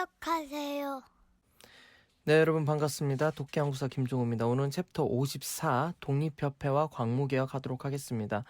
시작하세요. 네, 여러분 반갑습니다. 독해연구사 김종우입니다. 오늘은 챕터 54 독립협회와 광무개혁 하도록 하겠습니다.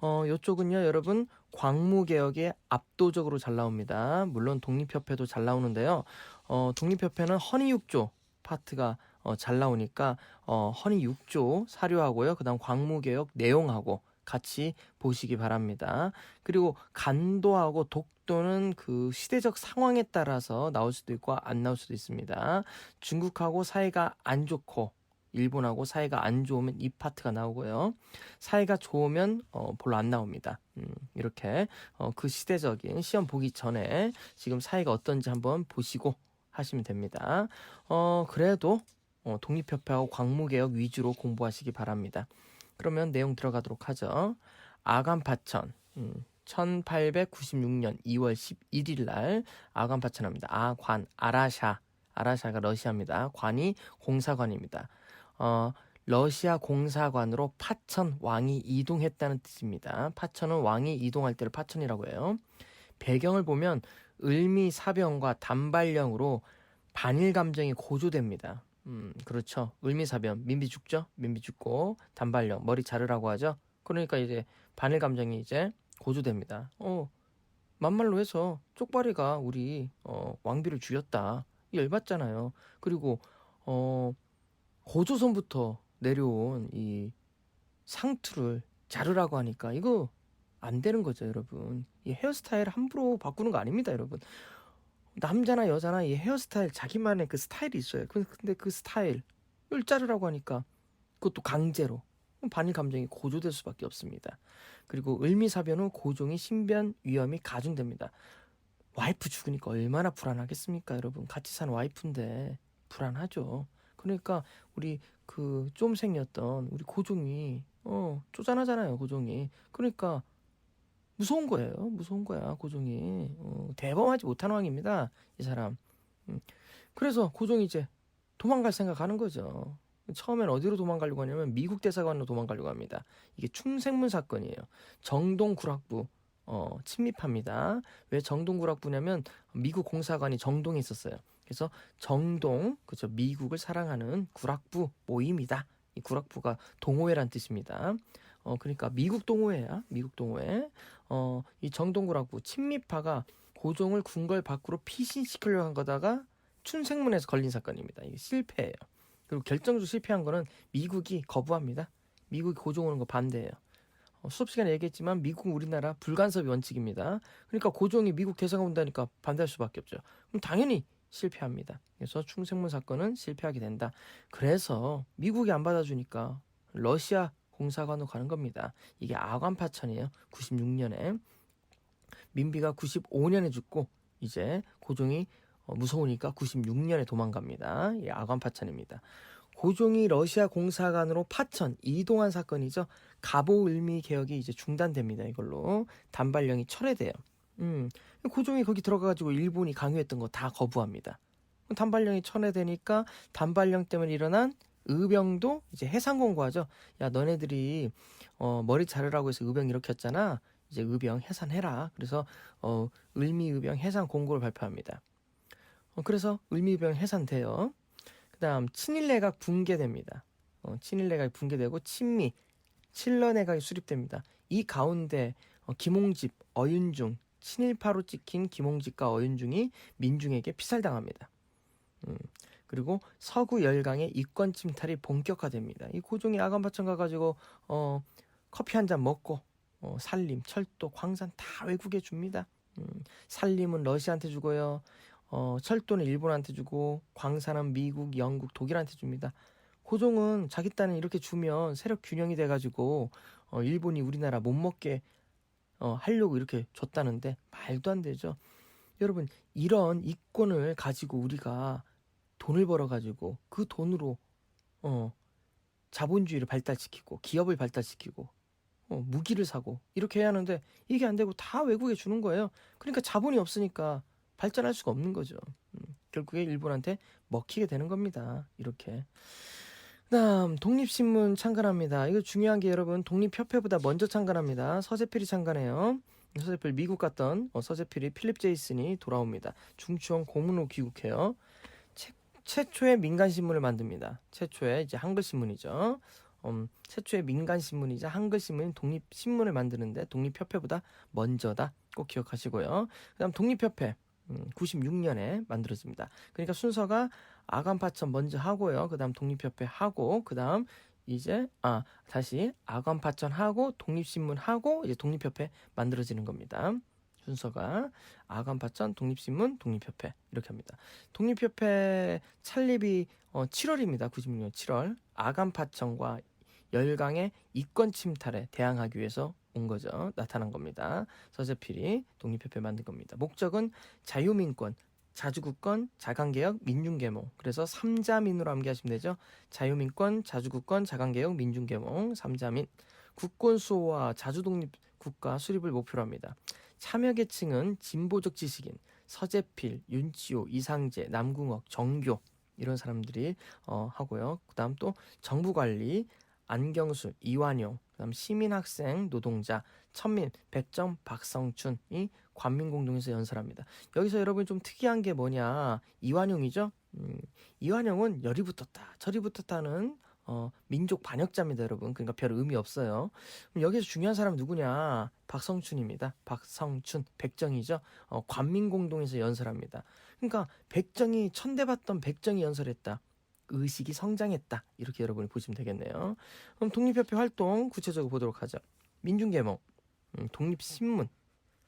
어, 요쪽은요, 여러분 광무개혁에 압도적으로 잘 나옵니다. 물론 독립협회도 잘 나오는데요. 어, 독립협회는 허니6조 파트가 어, 잘 나오니까 어, 허니6조 사료하고요. 그다음 광무개혁 내용하고 같이 보시기 바랍니다. 그리고 간도하고 독 도는 그 시대적 상황에 따라서 나올 수도 있고 안 나올 수도 있습니다. 중국하고 사이가 안 좋고 일본하고 사이가 안 좋으면 이 파트가 나오고요. 사이가 좋으면 어, 별로 안 나옵니다. 음, 이렇게 어, 그 시대적인 시험 보기 전에 지금 사이가 어떤지 한번 보시고 하시면 됩니다. 어, 그래도 어, 독립협회하고 광무개혁 위주로 공부하시기 바랍니다. 그러면 내용 들어가도록 하죠. 아간파천. 음, 1896년 2월 11일 날 아간 파천합니다. 아관, 아라샤. 아라샤가 러시아입니다. 관이 공사관입니다. 어, 러시아 공사관으로 파천 왕이 이동했다는 뜻입니다. 파천은 왕이 이동할 때를 파천이라고 해요. 배경을 보면 을미 사병과 단발령으로 반일 감정이 고조됩니다. 음, 그렇죠. 을미사변, 민비 죽죠? 민비 죽고, 단발령, 머리 자르라고 하죠? 그러니까 이제 반일 감정이 이제 고조됩니다. 어, 만말로 해서 쪽발이가 우리, 어, 왕비를 죽였다. 열받잖아요. 그리고, 어, 고조선부터 내려온 이 상투를 자르라고 하니까 이거 안 되는 거죠, 여러분. 이 헤어스타일 함부로 바꾸는 거 아닙니다, 여러분. 남자나 여자나 이 헤어스타일 자기만의 그 스타일이 있어요. 그- 근데 그 스타일을 자르라고 하니까 그것도 강제로 반일 감정이 고조될 수밖에 없습니다. 그리고 을미사변 후 고종이 신변 위험이 가중됩니다. 와이프 죽으니까 얼마나 불안하겠습니까, 여러분? 같이 사는 와이프인데 불안하죠. 그러니까 우리 그 쫌생이었던 우리 고종이 어 쪼잔하잖아요, 고종이. 그러니까 무서운 거예요. 무서운 거야, 고종이. 어, 대범하지 못한 왕입니다, 이 사람. 음. 그래서 고종이 이제 도망갈 생각하는 거죠. 처음엔 어디로 도망가려고 하냐면 미국 대사관으로 도망가려고 합니다. 이게 충생문 사건이에요. 정동 구락부 어, 침입합니다. 왜 정동 구락부냐면 미국 공사관이 정동에 있었어요. 그래서 정동, 그죠 미국을 사랑하는 구락부 모임이다. 이 구락부가 동호회란 뜻입니다. 어, 그러니까 미국 동호회야. 미국 동호회. 어, 이 정동구락부 친미파가 고종을 궁궐 밖으로 피신시키려고 한 거다가 춘생문에서 걸린 사건입니다. 이게 실패예요. 그리고 결정적으로 실패한 거는 미국이 거부합니다. 미국이 고종 오는 거 반대예요. 어, 수업 시간에 얘기했지만 미국 우리나라 불간섭이 원칙입니다. 그러니까 고종이 미국 대사관 온다니까 반대할 수밖에 없죠. 그럼 당연히 실패합니다. 그래서 충생문 사건은 실패하게 된다. 그래서 미국이 안 받아주니까 러시아 공사관으로 가는 겁니다. 이게 아관파천이에요. 96년에 민비가 95년에 죽고 이제 고종이 어, 무서우니까 96년에 도망갑니다. 이 아관 파천입니다. 고종이 러시아 공사관으로 파천 이동한 사건이죠. 가보 을미 개혁이 이제 중단됩니다. 이걸로 단발령이 철회돼요. 음, 고종이 거기 들어가가지고 일본이 강요했던 거 다 거부합니다. 단발령이 철회되니까 단발령 때문에 일어난 의병도 이제 해상 공고하죠. 야 너네들이 어, 머리 자르라고 해서 의병 이렇게 했잖아. 이제 의병 해산해라. 그래서 어, 을미 의병 해산 공고를 발표합니다. 어, 그래서 을미 의병 해산돼요. 그 다음 친일 내각 붕괴됩니다. 어, 친일 내각이 붕괴되고 친미 칠러 내각이 수립됩니다. 이 가운데 어, 김홍집, 어윤중 친일파로 찍힌 김홍집과 어윤중이 민중에게 피살당합니다. 음, 그리고 서구 열강의 이권 침탈이 본격화됩니다. 이 고종이 아간파천 가가지고 어, 커피 한 잔 먹고 어, 산림, 철도, 광산 다 외국에 줍니다. 음, 산림은 러시아한테 주고요. 어, 철도는 일본한테 주고 광산은 미국, 영국, 독일한테 줍니다. 고종은 자기 딴에 이렇게 주면 세력 균형이 돼가지고 어, 일본이 우리나라 못 먹게 어, 하려고 이렇게 줬다는데 말도 안 되죠. 여러분 이런 이권을 가지고 우리가 돈을 벌어가지고 그 돈으로 어 자본주의를 발달시키고 기업을 발달시키고 어, 무기를 사고 이렇게 해야 하는데 이게 안 되고 다 외국에 주는 거예요. 그러니까 자본이 없으니까 발전할 수가 없는 거죠. 음, 결국에 일본한테 먹히게 되는 겁니다. 이렇게. 그다음 독립신문 창간합니다. 이거 중요한 게 여러분 독립협회보다 먼저 창간합니다. 서재필이 창간해요. 서재필 미국 갔던 어, 서재필이 필립 제이슨이 돌아옵니다. 중추원 고문으로 귀국해요. 최, 최초의 민간 신문을 만듭니다. 최초의 이제 한글 신문이죠. 음, 최초의 민간 신문이자 한글 신문인 독립 신문을 만드는데 독립협회보다 먼저다. 꼭 기억하시고요. 그 다음 독립협회 음, 96년에 만들어집니다. 그러니까 순서가 아간파천 먼저 하고요. 그다음 독립협회 하고 그다음 이제 아 다시 아간파천 하고 독립신문 하고 이제 독립협회 만들어지는 겁니다. 순서가 아간파천 독립신문 독립협회 이렇게 합니다. 독립협회 창립이 어, 7월입니다. 96년 7월 아간파천과 열강의 이권 침탈에 대항하기 위해서 온 거죠. 나타난 겁니다. 서재필이 독립협회 만든 겁니다. 목적은 자유민권, 자주국권, 자강개혁, 민중계몽. 그래서 삼자민으로 암기하시면 되죠. 자유민권, 자주국권, 자강개혁, 민중계몽. 삼자민. 국권 수호와 자주독립 국가 수립을 목표로 합니다. 참여계층은 진보적 지식인, 서재필, 윤치호, 이상재, 남궁옥, 정교 이런 사람들이 어, 하고요. 그다음 또 정부관리, 안경수, 이완용, 그다음 시민학생, 노동자, 천민, 백점, 박성춘이 관민공동에서 연설합니다. 여기서 여러분 좀 특이한 게 뭐냐? 이완용이죠. 음, 이완용은 열이 붙었다, 절이 붙었다는 어, 민족 반역자입니다, 여러분. 그러니까 별 의미 없어요. 그럼 여기서 중요한 사람 누구냐? 박성춘입니다. 박성춘, 백정이죠. 어, 관민공동에서 연설합니다. 그러니까 백정이 천대받던 백정이 연설했다. 의식이 성장했다. 이렇게 여러분이 보시면 되겠네요. 그럼 독립협회 활동 구체적으로 보도록 하죠. 민중계몽, 음, 독립신문,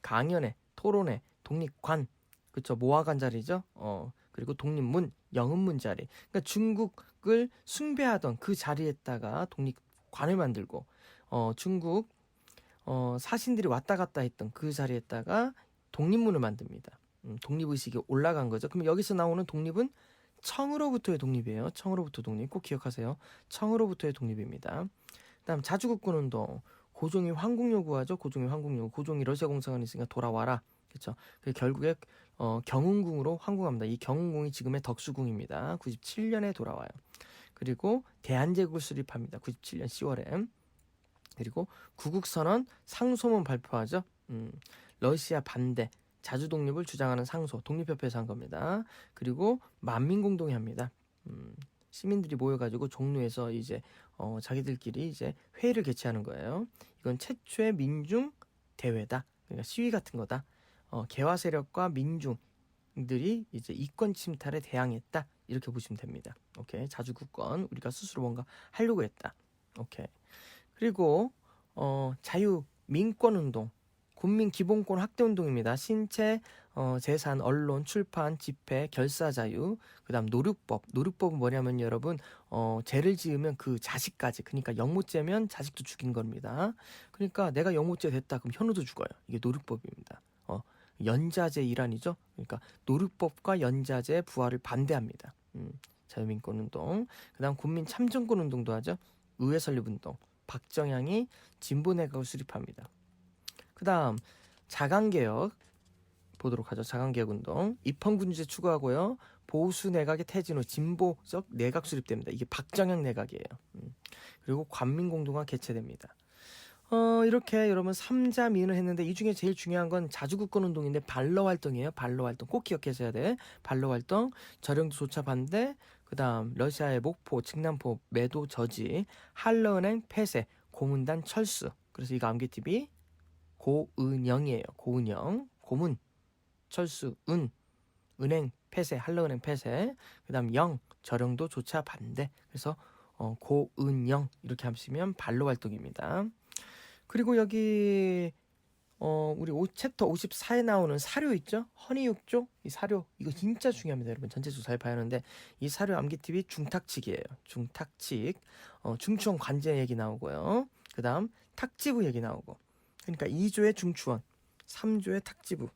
강연회, 토론회, 독립관, 그쵸 모아간 자리죠. 어 그리고 독립문, 영은문 자리. 그러니까 중국을 숭배하던 그 자리에다가 독립관을 만들고 어 중국 어 사신들이 왔다 갔다 했던 그 자리에다가 독립문을 만듭니다. 음, 독립의식이 올라간 거죠. 그럼 여기서 나오는 독립은 청으로부터의 독립이에요. 청으로부터 독립 꼭 기억하세요. 청으로부터의 독립입니다. 그다음 자주국군 운동. 고종이 황국 요구하죠. 고종이 황국 요구. 고종이 러시아 공사관 있으니까 돌아와라. 그렇죠. 그 결국에 어, 경운궁으로 황궁합니다. 이 경운궁이 지금의 덕수궁입니다. 97년에 돌아와요. 그리고 대한제국을 수립합니다. 97년 10월에. 그리고 구국선언 상소문 발표하죠. 음, 러시아 반대 자주 독립을 주장하는 상소 독립협회에서 한 겁니다. 그리고 만민공동회 합니다. 음, 시민들이 모여가지고 종로에서 이제 어, 자기들끼리 이제 회의를 개최하는 거예요. 이건 최초의 민중 대회다. 그러니까 시위 같은 거다. 어, 개화 세력과 민중들이 이제 이권 침탈에 대항했다. 이렇게 보시면 됩니다. 오케이. 자주국권 우리가 스스로 뭔가 하려고 했다. 오케이. 그리고 어, 자유 민권 운동 국민 기본권 확대 운동입니다. 신체, 어, 재산, 언론, 출판, 집회, 결사 자유, 그다음 노륙법. 노륙법은 뭐냐면 여러분, 어, 죄를 지으면 그 자식까지, 그러니까 영모죄면 자식도 죽인 겁니다. 그러니까 내가 영모죄 됐다, 그럼 현우도 죽어요. 이게 노륙법입니다. 어, 연자제 일환이죠. 그러니까 노륙법과 연자제 부활을 반대합니다. 음, 자유민권 운동. 그다음 국민 참정권 운동도 하죠. 의회 설립 운동. 박정향이 진보 내각을 수립합니다. 그 다음 자강개혁 보도록 하죠. 자강개혁 운동 입헌군주제 추구하고요. 보수 내각의 퇴진 후 진보적 내각 수립됩니다. 이게 박정형 내각이에요. 음. 그리고 관민공동화 개최됩니다. 어, 이렇게 여러분 삼자 미인을 했는데 이 중에 제일 중요한 건 자주국권 운동인데 발로 활동이에요. 발로 활동 꼭 기억하셔야 돼. 발로 활동, 저령도 조차 반대, 그다음 러시아의 목포, 직남포, 매도 저지, 한러은행 폐쇄, 고문단 철수. 그래서 이거 암기TV 고은영이에요. 고은영, 고문, 철수, 은, 은행 폐쇄, 한러은행 폐쇄. 그 다음 영, 저령도 조차 반대. 그래서 어, 고은영 이렇게 하시면 발로 활동입니다. 그리고 여기 어, 우리 오, 챕터 54에 나오는 사료 있죠? 허니육조? 이 사료. 이거 진짜 중요합니다, 여러분. 전체적으로 잘 봐야 하는데, 이 사료 암기팁이 중탁칙이에요. 중탁칙. 어, 중추원 관제 얘기 나오고요. 그 다음, 탁지부 얘기 나오고. 그러니까 2조의 중추원, 3조의 탁지부.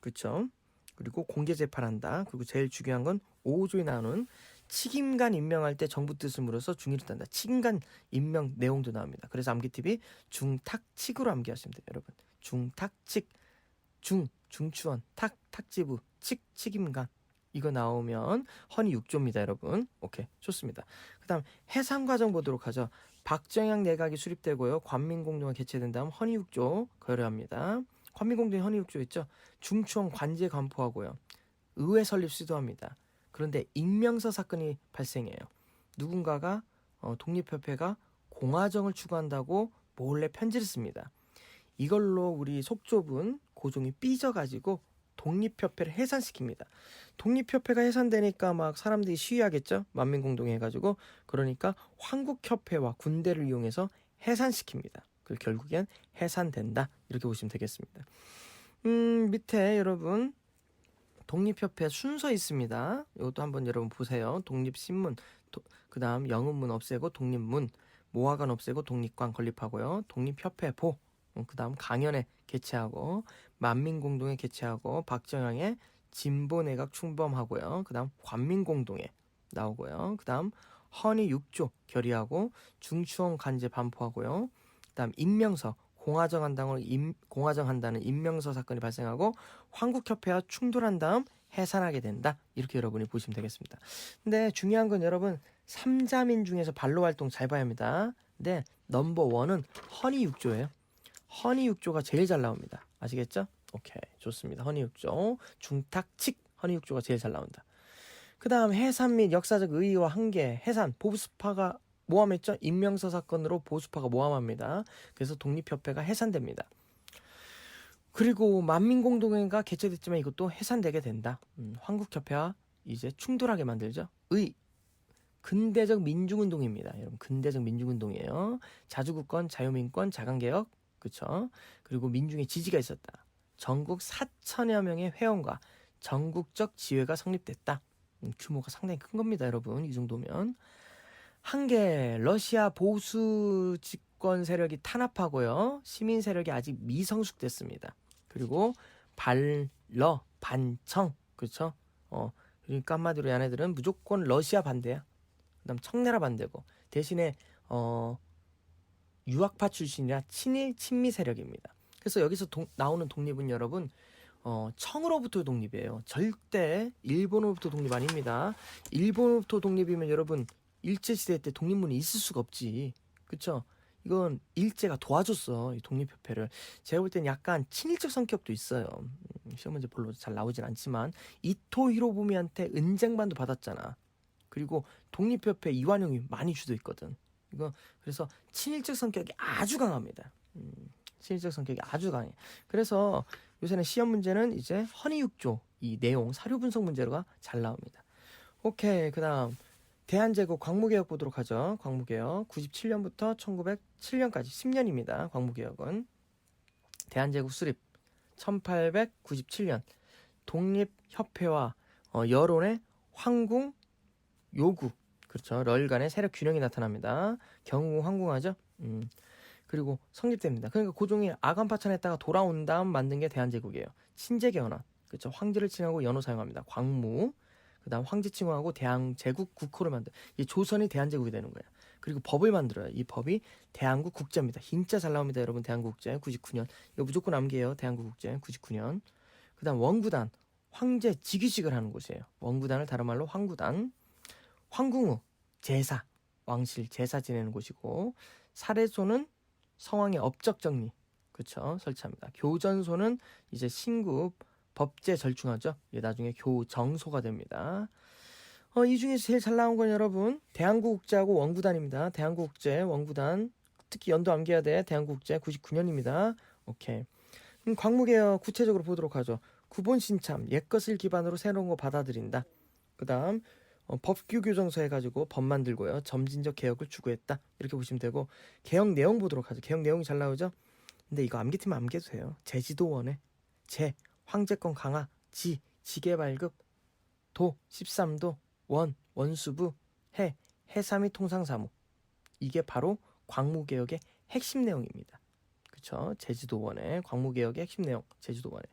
그쵸? 그리고 공개 재판한다. 그리고 제일 중요한 건 5조에 나오는 책임관 임명할 때 정부 물어서 중의를 딴다. 책임관 임명 내용도 나옵니다. 그래서 암기팁이 중탁칙으로 암기하시면 돼요, 여러분. 중탁칙, 중, 중추원, 탁, 탁지부, 칙, 책임관. 이거 나오면 허니 6조입니다, 여러분. 오케이, 좋습니다. 그 다음 해상 과정 보도록 하죠. 박정향 내각이 수립되고요. 관민공동화 개최된 다음 6조 거래합니다. 관민공동의 헌의육조 있죠. 중추원 관제 간포하고요. 의회 설립 시도합니다. 그런데 익명서 사건이 발생해요. 누군가가 어, 독립협회가 공화정을 추구한다고 몰래 편지를 씁니다. 이걸로 우리 속 좁은 고종이 삐져가지고 독립협회를 해산시킵니다. 독립협회가 해산되니까 막 사람들이 시위하겠죠? 만민공동 해가지고 그러니까 황국협회와 군대를 이용해서 해산시킵니다. 그 결국엔 해산된다 이렇게 보시면 되겠습니다. 음 밑에 여러분 독립협회 순서 있습니다. 이것도 한번 여러분 보세요. 독립신문, 그 다음 영음문 없애고 독립문, 모화관 없애고 독립관 건립하고요. 독립협회 보, 그 다음 강연회 개최하고 만민공동회 개최하고 박정영의 진보 내각 충범하고요. 그 다음 관민공동회 나오고요. 그 다음 헌의 6조 결의하고 중추원 간제 반포하고요. 그 다음 임명서 공화정 한당을 임, 공화정 한다는 임명서 사건이 발생하고 황국협회와 충돌한 다음 해산하게 된다. 이렇게 여러분이 보시면 되겠습니다. 근데 중요한 건 여러분 삼자민 중에서 반로 활동 잘 봐야 합니다. 근데 넘버 원은 헌의육조예요. 헌의육조가 제일 잘 나옵니다. 아시겠죠? 오케이 좋습니다. 헌의육조 중탁칙 헌의육조가 제일 잘 나온다. 그 다음 해산 및 역사적 의의와 한계 해산 보수파가 모함했죠. 임명서 사건으로 보수파가 모함합니다. 그래서 독립협회가 해산됩니다. 그리고 만민공동회가 개최됐지만 이것도 해산되게 된다. 음, 황국협회와 이제 충돌하게 만들죠. 의 근대적 민중운동입니다. 여러분 근대적 민중운동이에요. 자주국권, 자유민권, 자강개혁, 그렇죠. 그리고 민중의 지지가 있었다. 전국 4천여 명의 회원과 전국적 지회가 성립됐다. 음, 규모가 상당히 큰 겁니다, 여러분. 이 정도면. 한 개 러시아 보수 집권 세력이 탄압하고요. 시민 세력이 아직 미성숙됐습니다. 그리고 발러 반청 그렇죠? 어 그러니까 한마디로 얘네들은 무조건 러시아 반대야. 그 다음 청나라 반대고 대신에 어 유학파 출신이라 친일 친미 세력입니다. 그래서 여기서 동, 나오는 독립은 여러분 어, 청으로부터 독립이에요. 절대 일본으로부터 독립 아닙니다. 일본으로부터 독립이면 여러분 일제 시대 때 독립문이 있을 수가 없지. 그쵸? 이건 일제가 도와줬어. 이 독립협회를. 제가 볼 땐 약간 친일적 성격도 있어요. 음, 시험 문제 별로 잘 나오진 않지만 이토 히로부미한테 은쟁반도 받았잖아. 그리고 독립협회 이완용이 많이 주도 있거든. 이거 그래서 친일적 성격이 아주 강합니다. 음, 친일적 성격이 아주 강해. 그래서 요새는 시험 문제는 이제 허니육조 이 내용 사료 분석 문제가 잘 나옵니다. 오케이 그다음 대한제국 광무개혁 보도록 하죠. 광무개혁 97년부터 1907년까지 10년입니다. 광무개혁은 대한제국 수립 1897년 독립협회와 어, 여론의 황궁 요구 그렇죠. 럴 간의 세력 균형이 나타납니다. 경궁 황궁하죠. 음. 그리고 성립됩니다. 그러니까 고종이 아간파천했다가 돌아온 다음 만든 게 대한제국이에요. 친제개헌안 그렇죠. 황제를 칭하고 연호 사용합니다. 광무 그다음 황제 칭호하고 대한 제국 국호를 만들. 이 조선이 대한제국이 되는 거예요. 그리고 법을 만들어요. 이 법이 대한국 국제입니다. 진짜 잘 나옵니다, 여러분. 대한국 국제 99년. 이거 무조건 암기해요. 대한국 국제 99년. 그다음 원구단 황제 직위식을 하는 곳이에요. 원구단을 다른 말로 황구단. 황궁후 제사 왕실 제사 지내는 곳이고 사례소는 성왕의 업적 정리 그렇죠 설치합니다. 교전소는 이제 신급 법제 절충하죠. 예, 나중에 교정소가 됩니다. 어, 이 중에서 제일 잘 나온 건 여러분 대한국국제하고 원구단입니다. 대한국국제 원구단 특히 연도 암기해야 돼. 대한국국제 99년입니다. 오케이. 음, 광무개혁 구체적으로 보도록 하죠. 구본 신참 옛것을 기반으로 새로운 거 받아들인다. 그다음 어, 법규 교정서 해가지고 법 만들고요. 점진적 개혁을 추구했다. 이렇게 보시면 되고 개혁 내용 보도록 하죠. 개혁 내용이 잘 나오죠. 근데 이거 암기팀면 암기해도 돼요. 제지도원에 제 황제권 강화, 지, 지계 발급, 도, 13도, 원, 원수부, 해, 및 통상사무. 이게 바로 광무개혁의 핵심 내용입니다. 그쵸? 제주도원의 광무개혁의 핵심 내용, 제주도원의.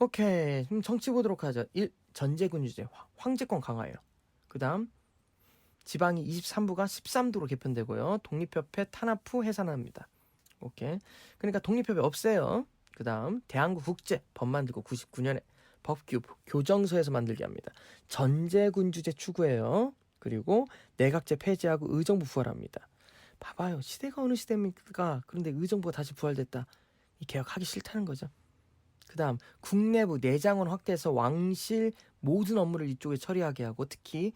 오케이. 그럼 정치 보도록 하죠. 1. 전제군주제, 황제권 강화예요. 그 다음, 지방이 23부가 13도로 개편되고요. 독립협회 탄압 후 해산합니다. 오케이. 그러니까 독립협회 없애요. 그 다음 대한국 국제 법 만들고 99년에 법규 교정서에서 만들게 합니다. 전제군주제 추구해요. 그리고 내각제 폐지하고 의정부 부활합니다. 봐봐요. 시대가 어느 시대입니까? 그런데 의정부가 다시 부활됐다. 이 개혁하기 싫다는 거죠. 그 다음 국내부 내장원 확대해서 왕실 모든 업무를 이쪽에 처리하게 하고 특히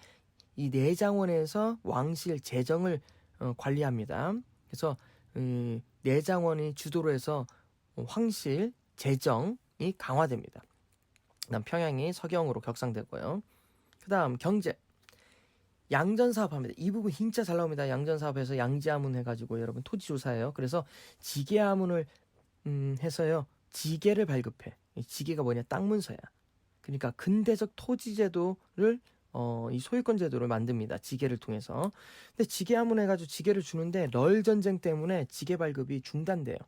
이 내장원에서 왕실 재정을 어, 관리합니다. 그래서 음, 내장원이 주도로 해서 황실 재정이 강화됩니다. 그다음 평양이 서경으로 격상되고요. 그다음 경제 양전 사업합니다. 이 부분 진짜 잘 나옵니다. 양전 사업에서 양지하문 해가지고 여러분 토지 조사예요. 그래서 지게하문을 음, 해서요 지게를 발급해. 이 지게가 뭐냐 땅 문서야. 그러니까 근대적 토지 제도를 어, 이 소유권 제도를 만듭니다. 지게를 통해서. 근데 지게하문 해 가지고 지게를 주는데 널 전쟁 때문에 지게 발급이 중단돼요.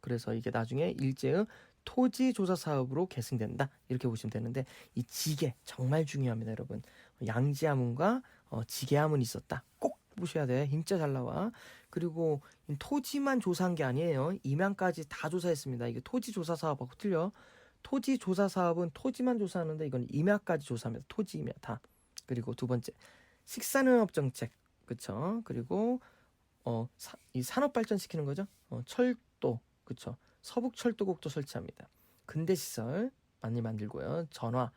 그래서 이게 나중에 일제의 토지 조사 사업으로 계승된다. 이렇게 보시면 되는데 이 지게 정말 중요합니다, 여러분. 양지 하문과 어, 지게하문이 있었다. 꼭 보셔야 돼. 진짜 잘 나와. 그리고 이 토지만 조사한 게 아니에요. 임양까지 다 조사했습니다. 이게 토지 조사 사업하고 틀려. 토지 조사 사업은 토지만 조사하는데 이건 임야까지 조사합니다. 토지 임야 다. 그리고 두 번째 식산업업 정책 그쵸? 그리고 어, 사, 이 산업 발전시키는 거죠. 어, 철도 그쵸? 서북 철도국도 설치합니다. 근대 시설 많이 만들고요. 전화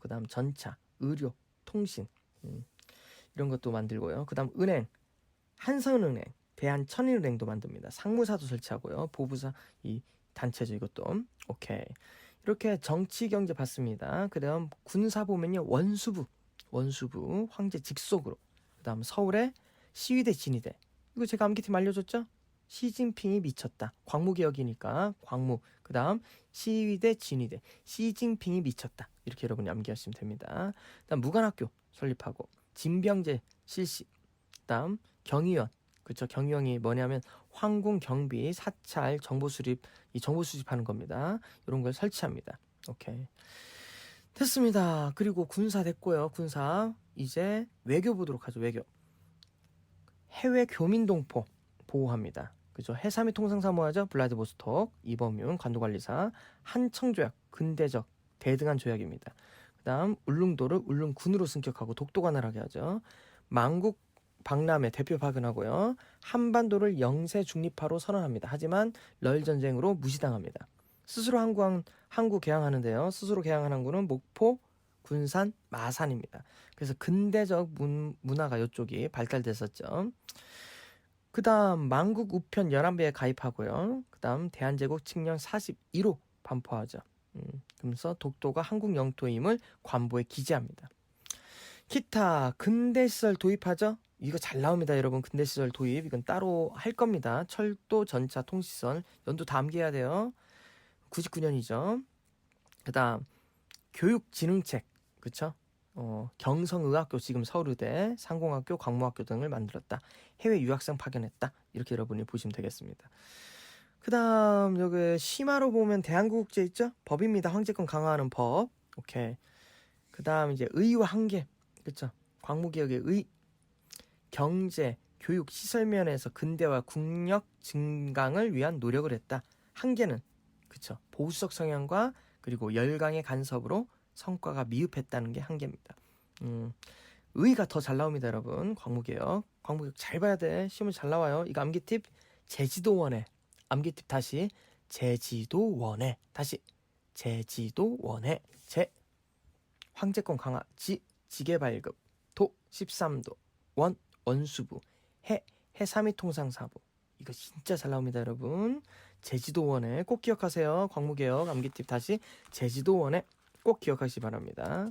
그다음 전차, 의료, 통신 음, 이런 것도 만들고요. 그다음 은행 한선은행, 대한천일은행도 만듭니다. 상무사도 설치하고요. 보부사 이 단체죠 이것도 오케이 이렇게 정치 경제 봤습니다. 그다음 군사 보면요 원수부 원수부 황제 직속으로 그다음 서울의 시위대 진위대 이거 제가 암기팀 알려줬죠? 시진핑이 미쳤다. 광무 개혁이니까 광무 그 다음 시위대 진위대 시진핑이 미쳤다. 이렇게 여러분이 암기하시면 됩니다. 그다음 무관학교 설립하고 진병제 실시 그다음 경위원 그렇죠 경위원이 뭐냐면 황궁 경비 사찰 정보 수립 이 정보 수집하는 겁니다. 이런 걸 설치합니다. 오케이 됐습니다. 그리고 군사 됐고요. 군사 이제 외교 보도록 하죠. 외교 해외 교민 동포 보호합니다. 그죠? 해삼이 통상사무하죠. 블라디보스톡, 이범윤 관도관리사, 한청조약, 근대적 대등한 조약입니다. 그 다음 울릉도를 울릉군으로 승격하고 독도관할하게 하죠. 만국 박람회 대표 파견하고요. 한반도를 영세 중립화로 선언합니다. 하지만 럴 전쟁으로 무시당합니다. 스스로 항구한 항구 개항하는데요. 스스로 개항한 항구는 목포, 군산, 마산입니다. 그래서 근대적 문, 문화가 이쪽이 발달됐었죠. 그 다음 만국 우편 11배에 가입하고요. 그 다음 대한제국 칙령 42로 반포하죠. 음, 그러면서 독도가 한국 영토임을 관보에 기재합니다. 기타 근대 시설 도입하죠. 이거 잘 나옵니다, 여러분. 근대 시설 도입 이건 따로 할 겁니다. 철도, 전차, 통시설 연도 다 암기해야 돼요. 99년이죠. 그다음 교육진흥책 그쵸? 어, 경성의학교 지금 서울의대, 상공학교, 광무학교 등을 만들었다. 해외 유학생 파견했다. 이렇게 여러분이 보시면 되겠습니다. 그다음 여기 심화로 보면 대한국제 있죠? 법입니다. 황제권 강화하는 법. 오케이. 그다음 이제 의와 한계. 그쵸? 광무개혁의 의, 경제, 교육, 시설 면에서 근대화 국력 증강을 위한 노력을 했다. 한계는 그쵸? 보수적 성향과 그리고 열강의 간섭으로 성과가 미흡했다는 게 한계입니다. 음, 의가 더 잘 나옵니다, 여러분. 광무개혁. 광무개혁 잘 봐야 돼. 시험은 잘 나와요. 이거 암기 팁 제지도원에. 암기 팁 다시 제지도원에. 다시 제지도원에. 제 황제권 강화. 지 지계 발급. 도 13도. 원 원수부. 해 해삼이 통상사부. 이거 진짜 잘 나옵니다, 여러분. 제지도원에 꼭 기억하세요. 광무개혁 암기 팁 다시 제지도원에 꼭 기억하시기 바랍니다.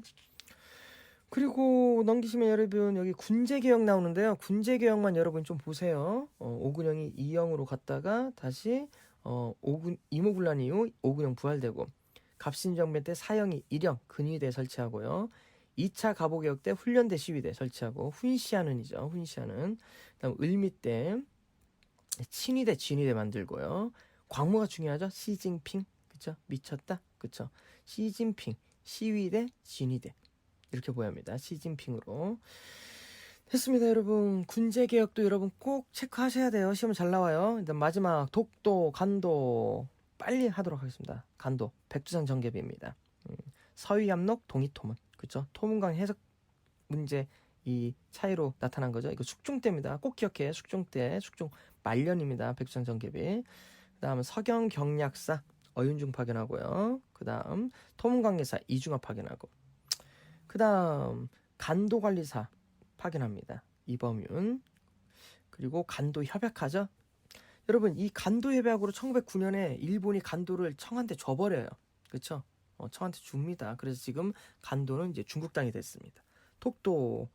그리고 넘기시면 여러분 여기 군제개혁 나오는데요. 군제개혁만 여러분 좀 보세요. 어, 오군영이 이영으로 갔다가 다시 어, 오군 이모군란 이후 오군영 부활되고 갑신정변 때 사형이 일영 근위대 설치하고요. 2차 가보개혁 때 훈련대 시위대 설치하고 훈시하는이죠. 훈시하는 그다음 을미 때 친위대 진위대 만들고요. 광무가 중요하죠. 시진핑 그쵸 미쳤다 그쵸 시진핑 시위대 진위대 이렇게 보여합니다. 시진핑으로 됐습니다, 여러분. 군제 개혁도 여러분 꼭 체크하셔야 돼요. 시험 잘 나와요. 일단 마지막 독도, 간도 빨리 하도록 하겠습니다. 간도 백두산 정계비입니다. 음, 서위암록, 동이토문 그렇죠? 토문강 해석 문제 이 차이로 나타난 거죠. 이거 숙종 때입니다. 꼭 기억해. 숙종 때, 숙종 말년입니다. 백두산 정계비. 그다음 서경 경략사 어윤중 파견하고요. 그다음 토문관계사 이중합 파견하고 그다음 간도관리사 파견합니다. 이범윤 그리고 간도 협약하죠. 여러분 이 간도 협약으로 1909년에 일본이 간도를 청한테 줘버려요. 그렇죠? 어, 청한테 줍니다. 그래서 지금 간도는 이제 중국 땅이 됐습니다. 톡도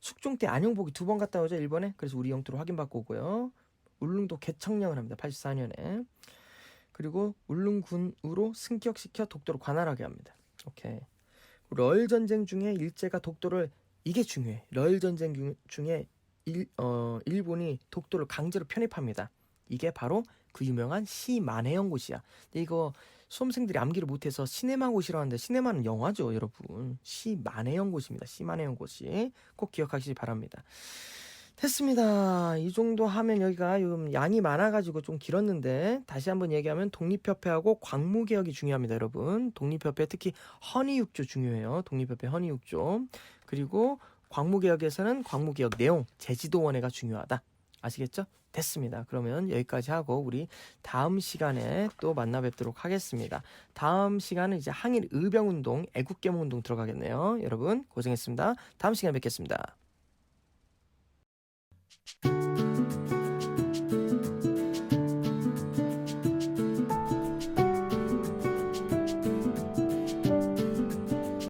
숙종 때 안용복이 두 번 갔다 오죠 일본에. 그래서 우리 영토로 확인받고 오고요. 울릉도 개청령을 합니다. 84년에. 그리고 울릉군으로 승격시켜 독도를 관할하게 합니다. 오케이. 러일 전쟁 중에 일제가 독도를 이게 중요해. 러일 전쟁 중- 중에 일, 어, 일본이 독도를 강제로 편입합니다. 이게 바로 그 유명한 시만해영 곳이야. 근데 이거 수험생들이 암기를 못해서 시네마 곳이라고 하는데 시네마는 영화죠, 여러분. 시만해영 곳입니다. 시만해영 곳이 꼭 기억하시기 바랍니다. 됐습니다. 이 정도 하면 여기가 좀 양이 많아가지고 좀 길었는데 다시 한번 얘기하면 독립협회하고 광무개혁이 중요합니다, 여러분. 독립협회 특히 헌의육조 중요해요. 독립협회 헌의육조 그리고 광무개혁에서는 광무개혁 내용 제지도원회가 중요하다. 아시겠죠? 됐습니다. 그러면 여기까지 하고 우리 다음 시간에 또 만나 뵙도록 하겠습니다. 다음 시간은 이제 항일 의병 운동, 애국개몽운동 들어가겠네요. 여러분 고생했습니다. 다음 시간에 뵙겠습니다.